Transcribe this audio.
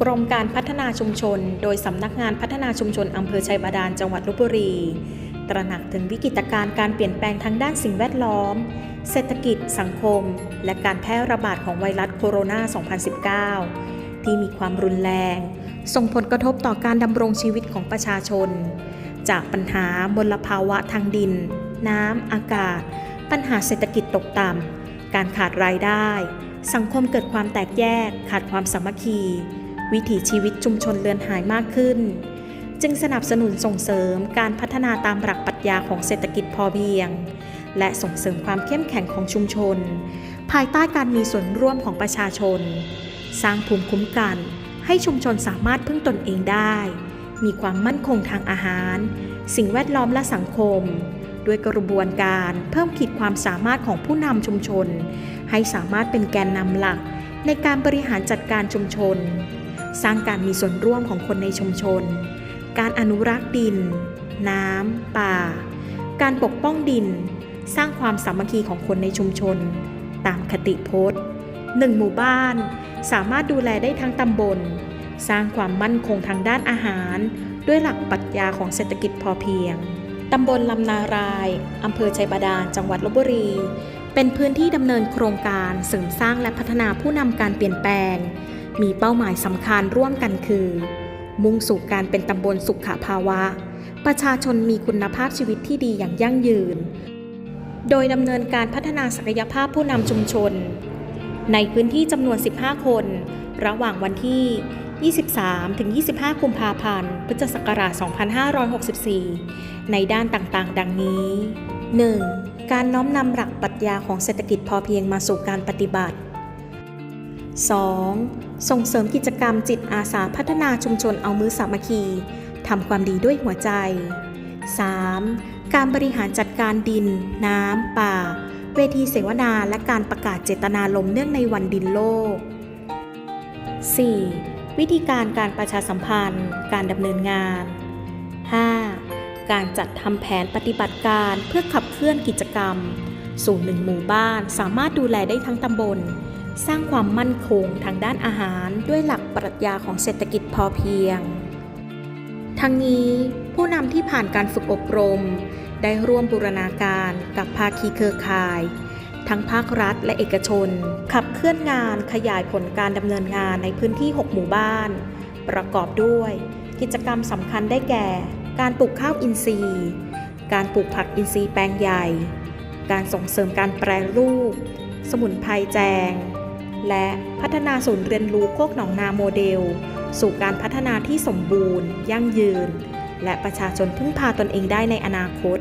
กรมการพัฒนาชุมชน โดยสำนักงานพัฒนาชุมชนอำเภอชัยบาดาลจังหวัดลบบุรี ตระหนักถึงวิกฤตการณ์การเปลี่ยนแปลงทางด้านสิ่งแวดล้อม เศรษฐกิจ สังคม และการแพร่ระบาดของไวรัสโคโรนา 2019 ที่มีความรุนแรง ส่งผลกระทบต่อการดำรงชีวิตของประชาชน จากปัญหามลภาวะทางดิน น้ำ อากาศ ปัญหาเศรษฐกิจตกต่ำการขาดรายได้ สังคมเกิดความแตกแยก ขาดความสามัคคี วิถีชีวิตชุมชนเลือนหายมากขึ้น จึงสนับสนุนส่งเสริมการพัฒนาตามหลักปรัชญาของเศรษฐกิจพอเพียง และส่งเสริมความเข้มแข็งของชุมชน ภายใต้การมีส่วนร่วมของประชาชน สร้างภูมิคุ้มกัน ให้ชุมชนสามารถพึ่งตนเองได้ มีความมั่นคงทางอาหาร สิ่งแวดล้อมและสังคมด้วยกระบวนการเพิ่มขีดความสามารถของผู้นำชุมชน ให้สามารถเป็นแกนนำหลักในการบริหารจัดการชุมชน สร้างการมีส่วนร่วมของคนในชุมชน การอนุรักษ์ดิน น้ำ ป่า การปกป้องดิน สร้างความสามัคคีของคนในชุมชน ตามคติพจน์หนึ่งหมู่บ้าน สามารถดูแลได้ทั้งตำบล สร้างความมั่นคงทางด้านอาหาร ด้วยหลักปรัชญาของเศรษฐกิจพอเพียงตำบลลำนารายอำเภอชัยบาดาล จังหวัดลบบุรี เป็นพื้นที่ดำเนินโครงการเสริมสร้างและพัฒนาผู้นำการเปลี่ยนแปลง มีเป้าหมายสำคัญร่วมกันคือ มุ่งสู่การเป็นตำบลสุขภาวะ ประชาชนมีคุณภาพชีวิตที่ดีอย่างยั่งยืน โดยดำเนินการพัฒนาศักยภาพผู้นำชุมชน ในพื้นที่จำนวน 15 คน ระหว่างวันที่ 23 ถึง 25 กุมภาพันธ์ พุทธศักราช 2564 ในด้านต่างๆ ดังนี้ 1. การน้อมนำหลักปรัชญาของเศรษฐกิจพอเพียงมาสู่การปฏิบัติ 2. ส่งเสริมกิจกรรมจิตอาสาพัฒนาชุมชนเอามือสามัคคีทำความดีด้วยหัวใจ 3. การบริหารจัดการดิน น้ำ ป่า เวทีเสวนาและการประกาศเจตนาลมเนื่องในวันดินโลก 4. วิธีการการประชาสัมพันธ์ การดำเนินงาน 5. การจัดทำแผนปฏิบัติการเพื่อขับเคลื่อนกิจกรรมสู่หนึ่งหมู่บ้านสามารถดูแลได้ทั้งตำบล สร้างความมั่นคงทางด้านอาหารด้วยหลักปรัชญาของเศรษฐกิจพอเพียง ทั้งนี้ผู้นำที่ผ่านการฝึกอบรม ได้ร่วมบูรณาการกับภาคีเครือข่าย ทั้งภาครัฐและเอกชน ขับเคลื่อนงานขยายผลการดำเนินงานในพื้นที่ 6 หมู่บ้าน ประกอบด้วย กิจกรรมสำคัญได้แก่ การปลูกข้าวอินทรีย์ การปลูกผักอินทรีย์แปลงใหญ่ การส่งเสริมการแปรรูป สมุนไพรแจง และพัฒนาศูนย์เรียนรู้โคกหนองนาโมเดล สู่การพัฒนาที่สมบูรณ์ ยั่งยืน และประชาชนพึ่งพาตนเองได้ในอนาคต